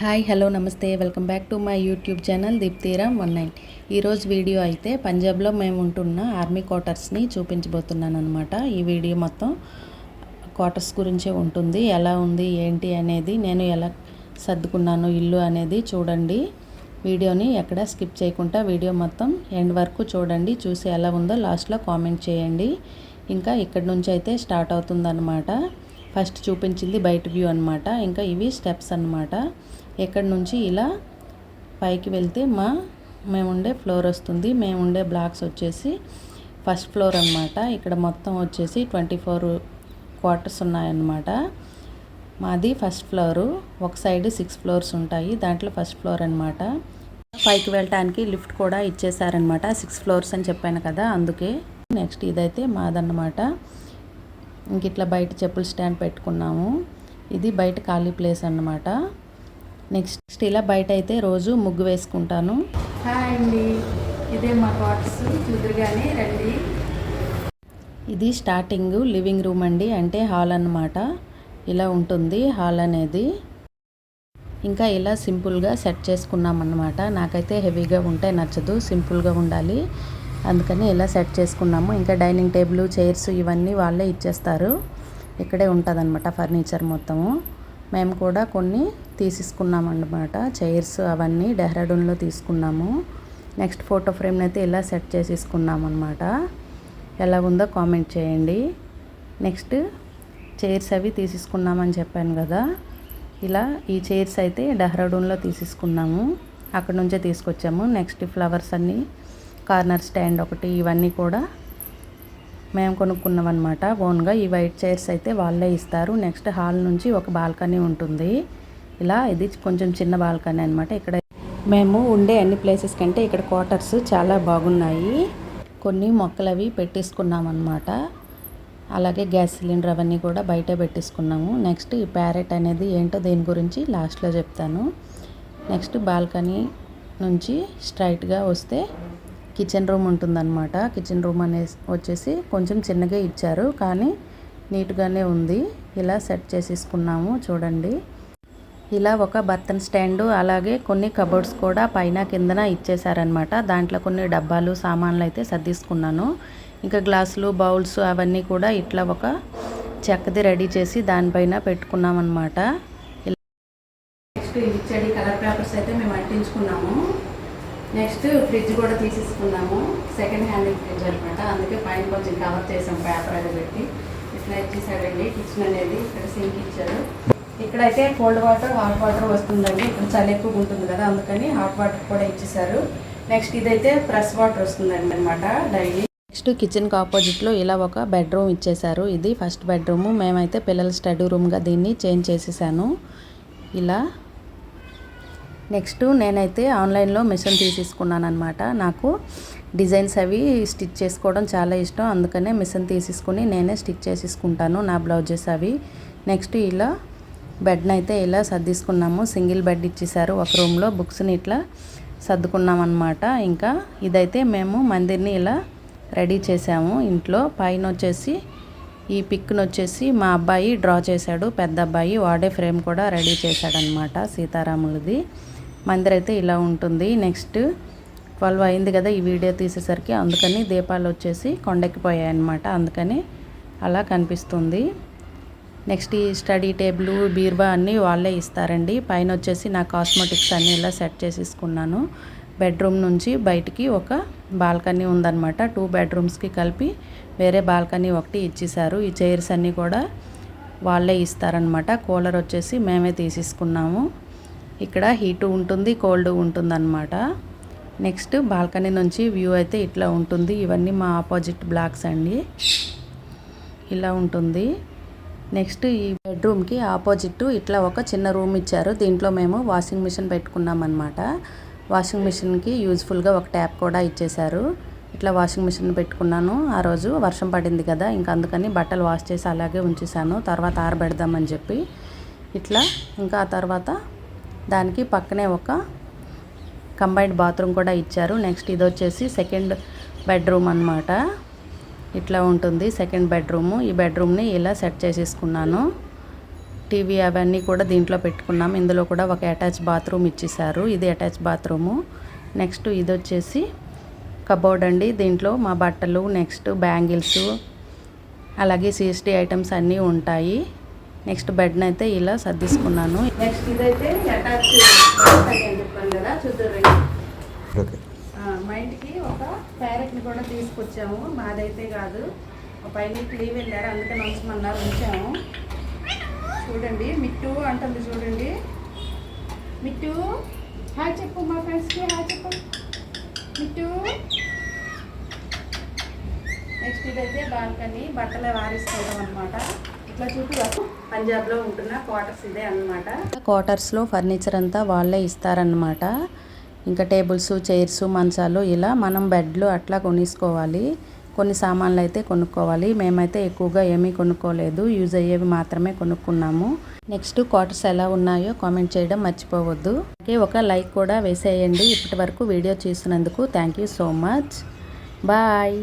Hi hello namaste. Welcome back to my YouTube channel Deeptiram one nine. ఈరోజు video అయితే పంజాబ్లో మేము ఉంటున్న ఆర్మీ క్వార్టర్స్ని చూపించబోతున్నాను అనమాట ఈ వీడియో మొత్తం క్వార్టర్స్ గురించే ఉంటుంది. ఎలా ఉంది ఏంటి అనేది నేను ఎలా సర్దుకున్నాను ఇల్లు అనేది చూడండి. వీడియోని ఎక్కడ స్కిప్ చేయకుండా వీడియో మొత్తం ఎండ్ వరకు చూడండి. చూసి ఎలా ఉందో లాస్ట్లో కామెంట్ చేయండి. ఇంకా ఇక్కడి నుంచి అయితే స్టార్ట్ అవుతుందన్నమాట. ఫస్ట్ చూపించింది బయట వ్యూ అనమాట ఇంకా ఇవి స్టెప్స్ అనమాట ఇక్కడ నుంచి ఇలా పైకి వెళ్తే మా మేముండే ఫ్లోర్ వస్తుంది. మేముండే బ్లాక్స్ వచ్చేసి ఫస్ట్ ఫ్లోర్ అనమాట ఇక్కడ మొత్తం వచ్చేసి ట్వంటీ ఫోర్ క్వార్టర్స్ ఉన్నాయన్నమాట. మాది ఫస్ట్ ఫ్లోరు. ఒక సైడ్ సిక్స్ ఫ్లోర్స్ ఉంటాయి. దాంట్లో ఫస్ట్ ఫ్లోర్ అనమాట పైకి వెళ్ళటానికి లిఫ్ట్ కూడా ఇచ్చేసారనమాట సిక్స్ ఫ్లోర్స్ అని చెప్పాను కదా అందుకే. నెక్స్ట్ ఇదైతే మాదన్నమాట. ఇంక ఇట్లా బయట చెప్పుల స్టాండ్ పెట్టుకున్నాము. ఇది బయట ఖాళీ ప్లేస్ అన్నమాట. నెక్స్ట్ ఇలా బయట అయితే రోజు ముగ్గు వేసుకుంటాను. హాయ్ అండి. ఇదే మా క్వార్టర్స్ చూదురుగానే రండి. ఇది స్టార్టింగ్ లివింగ్ రూమ్ అండి అంటే హాల్ అన్నమాట. ఇలా ఉంటుంది హాల్ అనేది. ఇంకా ఇలా సింపుల్గా సెట్ చేసుకున్నాం అన్నమాట. నాకైతే హెవీగా ఉంటే నచ్చదు సింపుల్గా ఉండాలి. అందుకని ఇలా సెట్ చేసుకున్నాము. ఇంకా డైనింగ్ టేబుల్ చైర్స్ ఇవన్నీ వాళ్ళే ఇచ్చేస్తారు. ఇక్కడే ఉంటుంది ఫర్నిచర్ మొత్తము. మేము కూడా కొన్ని తీసేసుకున్నామన్నమాట. చైర్స్ అవన్నీ డెహ్రాడూన్లో తీసుకున్నాము. నెక్స్ట్ ఫోటో ఫ్రేమ్ని అయితే ఇలా సెట్ చేసేసుకున్నామన్నమాట. ఎలా ఉందో కామెంట్ చేయండి. నెక్స్ట్ చైర్స్ అవి తీసేసుకున్నామని చెప్పాను కదా. ఇలా ఈ చైర్స్ అయితే డెహ్రాడూన్లో తీసేసుకున్నాము. అక్కడ నుంచే తీసుకొచ్చాము. నెక్స్ట్ ఫ్లవర్స్ అన్నీ కార్నర్ స్టాండ్ ఒకటి ఇవన్నీ కూడా మేము కొనుక్కున్నాం అనమాట ఓన్గా ఈ వైట్ చైర్స్ అయితే వాళ్ళే ఇస్తారు. నెక్స్ట్ హాల్ నుంచి ఒక బాల్కనీ ఉంటుంది. ఇలా ఇది కొంచెం చిన్న బాల్కనీ అనమాట ఇక్కడ మేము ఉండే అన్ని ప్లేసెస్ కంటే ఇక్కడ క్వార్టర్స్ చాలా బాగున్నాయి. కొన్ని మొక్కలు అవి పెట్టేసుకున్నాం అనమాట అలాగే గ్యాస్ సిలిండర్ అవన్నీ కూడా బయటే పెట్టేసుకున్నాము. నెక్స్ట్ ఈ ప్యారెట్ అనేది ఏంటో దీని గురించి లాస్ట్లో చెప్తాను. నెక్స్ట్ బాల్కనీ నుంచి స్ట్రైట్గా వస్తే కిచెన్ రూమ్ ఉంటుందన్నమాట. కిచెన్ రూమ్ అనే వచ్చేసి కొంచెం చిన్నగా ఇచ్చారు. కానీ నీట్గానే ఉంది. ఇలా సెట్ చేసేసుకున్నాము. చూడండి. ఇలా ఒక బర్తన్ స్టాండు అలాగే కొన్ని కబోర్డ్స్ కూడా పైన కిందన ఇచ్చేసారనమాట దాంట్లో కొన్ని డబ్బాలు సామాన్లు అయితే సర్దీసుకున్నాను. ఇంకా గ్లాసులు బౌల్స్ అవన్నీ కూడా ఇట్లా ఒక చెక్కది రెడీ చేసి దానిపైన పెట్టుకున్నాం అనమాట నెక్స్ట్ ఇచ్చడి కలర్ పేపర్స్ అయితే మేము అంటించుకున్నాము. నెక్స్ట్ ఫ్రిడ్జ్ కూడా తీసేసుకున్నాము. సెకండ్ హ్యాండ్ ఫ్రిడ్జ్ అనమాట అందుకే పైన కొంచెం కవర్ చేసాం పేపర్ అది పెట్టి. ఇట్లా ఇచ్చేసాడండి. కిచెన్ అనేది ఇక్కడ సింక్ ఇచ్చారు. ఇక్కడైతే కోల్డ్ వాటర్ హాట్ వాటర్ వస్తుందండి. ఇక్కడ చలి ఎక్కువ ఉంటుంది కదా అందుకని హాట్ వాటర్ కూడా ఇచ్చేసారు. నెక్స్ట్ ఇదైతే ఫ్రెష్ వాటర్ వస్తుందండి అనమాట డైలీ నెక్స్ట్ కిచెన్కి ఆపోజిట్లో ఇలా ఒక బెడ్రూమ్ ఇచ్చేసారు. ఇది ఫస్ట్ బెడ్రూమ్ మేమైతే పిల్లల స్టడీ రూమ్గా దీన్ని చేంజ్ చేసేసాను. ఇలా నెక్స్ట్ నేనైతే ఆన్లైన్లో మిషన్ తీసేసుకున్నాను అనమాట నాకు డిజైన్స్ అవి స్టిచ్ చేసుకోవడం చాలా ఇష్టం. అందుకనే మిషన్ తీసేసుకుని నేనే స్టిచ్ చేసేసుకుంటాను నా బ్లౌజెస్ అవి. నెక్స్ట్ ఇలా బెడ్ని అయితే ఇలా సర్దిసుకున్నాము. సింగిల్ బెడ్ ఇచ్చేసారు ఒక రూమ్లో బుక్స్ని ఇట్లా సర్దుకున్నాం అనమాట ఇంకా ఇదైతే మేము మందిర్ని ఇలా రెడీ చేసాము. ఇంట్లో పైన వచ్చేసి ఈ పిక్ను వచ్చేసి మా అబ్బాయి డ్రా చేశాడు. పెద్ద అబ్బాయి వాడే ఫ్రేమ్ కూడా రెడీ చేశాడనమాట సీతారాములది. మందిర అయితే ఇలా ఉంటుంది. నెక్స్ట్ ట్వెల్వ్ అయింది కదా ఈ వీడియో తీసేసరికి. అందుకని దీపాలు వచ్చేసి కొండెక్కిపోయాయి అనమాట అందుకని అలా కనిపిస్తుంది. నెక్స్ట్ ఈ స్టడీ టేబుల్ బీర్బా అన్నీ వాళ్ళే ఇస్తారండి. పైన వచ్చేసి నా కాస్మెటిక్స్ అన్నీ ఇలా సెట్ చేసేసుకున్నాను. బెడ్రూమ్ నుంచి బయటికి ఒక బాల్కనీ ఉందన్నమాట. టూ బెడ్రూమ్స్కి కలిపి వేరే బాల్కనీ ఒకటి ఇచ్చేసారు ఈ చైర్స్ అన్నీ కూడా వాళ్ళే ఇస్తారనమాట కూలర్ వచ్చేసి మేమే తీసేసుకున్నాము. ఇక్కడ హీట్ ఉంటుంది కోల్డ్ ఉంటుందన్నమాట. నెక్స్ట్ బాల్కనీ నుంచి వ్యూ అయితే ఇట్లా ఉంటుంది. ఇవన్నీ మా ఆపోజిట్ బ్లాక్స్ అండి. ఇలా ఉంటుంది. నెక్స్ట్ ఈ బెడ్రూమ్కి ఆపోజిట్ ఇట్లా ఒక చిన్న రూమ్ ఇచ్చారు. దీంట్లో మేము వాషింగ్ మిషన్ పెట్టుకున్నాం అనమాట వాషింగ్ మిషన్కి యూజ్ఫుల్గా ఒక ట్యాప్ కూడా ఇచ్చేశారు. ఇట్లా వాషింగ్ మిషన్ పెట్టుకున్నాను. ఆ రోజు వర్షం పడింది కదా ఇంకా అందుకని బట్టలు వాష్ చేసి అలాగే ఉంచేసాను తర్వాత ఆరబెడదామని చెప్పి ఇట్లా ఇంకా ఆ తర్వాత దానికి పక్కనే ఒక కంబైన్డ్ బాత్రూమ్ కూడా ఇచ్చారు. నెక్స్ట్ ఇది వచ్చేసి సెకండ్ బెడ్రూమ్ అనమాట ఇట్లా ఉంటుంది సెకండ్ బెడ్రూము. ఈ బెడ్రూమ్ని ఇలా సెట్ చేసేసుకున్నాను. టీవీ అవన్నీ కూడా దీంట్లో పెట్టుకున్నాం. ఇందులో కూడా ఒక అటాచ్ బాత్రూమ్ ఇచ్చేసారు ఇది అటాచ్ బాత్రూము. నెక్స్ట్ ఇది వచ్చేసి కబోర్డ్ అండి. దీంట్లో మా బట్టలు నెక్స్ట్ బ్యాంగిల్స్ అలాగే సిఎస్టీ ఐటమ్స్ అన్నీ ఉంటాయి. నెక్స్ట్ బెడ్ని అయితే ఇలా సర్దిసుకున్నాను. నెక్స్ట్ ఇదైతే అటాచ్ చెప్పాను కదా చూద్దరు మా ఇంటికి ఒక ప్యారెట్ని కూడా తీసుకొచ్చాము. మాదైతే కాదు. ఒక పైన లీవ్ వెళ్ళారు అందుకని ఉంచమన్నారు ఉంచాము. చూడండి మిట్టు అంటుంది చూడండి. మిట్టు హాయ్ చెప్పు మా ఫ్రెండ్స్కి హాయ్ చెప్పు. మిట్టు. నెక్స్ట్ ఇదైతే బాల్కనీ బట్టలు వారిస్తాం అనమాట పంజాబ్లో ఉంటున్న క్వార్టర్స్ ఇదే అన్నమాట. క్వార్టర్స్లో ఫర్నిచర్ అంతా వాళ్ళే ఇస్తారనమాట ఇంకా టేబుల్స్ చైర్స్ మంచాలు ఇలా మనం బెడ్లు అట్లా కొనేసుకోవాలి. కొన్ని సామాన్లు అయితే కొనుక్కోవాలి. మేమైతే ఎక్కువగా ఏమీ కొనుక్కోలేదు. యూజ్ అయ్యేవి మాత్రమే కొనుక్కున్నాము. నెక్స్ట్ క్వార్టర్స్ ఎలా ఉన్నాయో కామెంట్ చేయడం మర్చిపోవద్దు. అలాగే ఒక లైక్ కూడా వేసేయండి. ఇప్పటి వరకు వీడియో చూసినందుకు thank you so much. Bye.